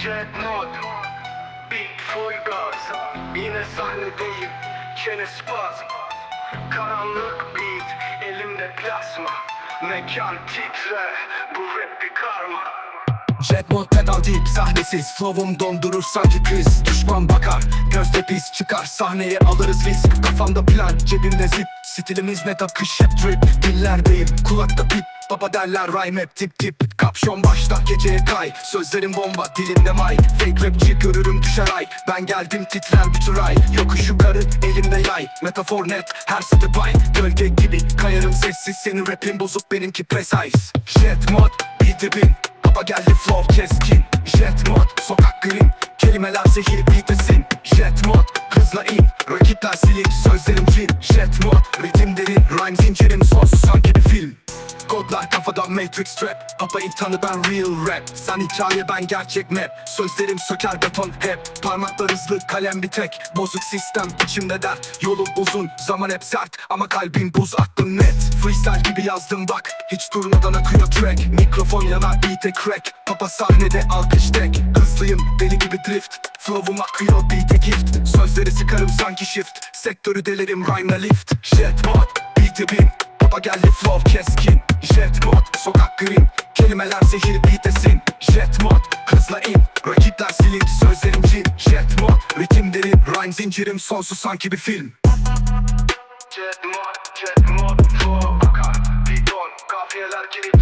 Jet mod. Beat full gaz Yine sahnedeyim. Çene spazm Karanlık beat. Elimde plasma. Mekan titre. Bu rap bir karma. Jet mod pedal deyip sahnesiz. Flow'um dondurur sanki kriz. Düşman bakar gözde pis çıkar. Sahneye alırız risk. Kafamda plan cebimde zip. Stilimiz net akış hep drip. Dillerdeyim kulakta pip Baba derler rhyme hep tip tip. Kapşon başta geceye kay. Sözlerim bomba dilimde may. Fake rapçi görürüm düşer ay. Ben geldim titrer bütün ay Yokuş yukarı elimde yay. Metafor net her satır pay Gölge gibi kayarım sessiz. Senin rapin bozuk benimki precise. Jet mod bir dibin. Baba geldi flow keskin. Jet mod sokak green. Kelimeler zehir beatlesin Jet mod hızla in. Rakipler silin sözlerim matrix trap. Papayı tanı ben real rap. Sen hikaye ben gerçek map. Sözlerim söker beton hep. Parmaklar hızlı kalem bir tek. Bozuk sistem içimde dert. Yolum uzun zaman hep sert. Ama kalbim buz aklım net. Freestyle gibi yazdım bak. Hiç durmadan akıyor track. Mikrofon yanar beat'e crack. Papa sahnede alkış tek. Hızlıyım deli gibi drift. Flow'um akıyor beat'e gift. Sözleri sıkarım sanki shift. Sektörü delerim rhyme'la lift. Jet mod beat'e bin Baba geldi flow keskin. Jet mod sokak green. Kelimeler zehir beat'esin Jet mod hızla in. Rakipler silin sözlerim cin. Jet mod ritim derin. Rhyme zincirim sonsuz sanki bir film. Jet mod, jet mod Flow akar. Bidon Kafiyeler Sözlerim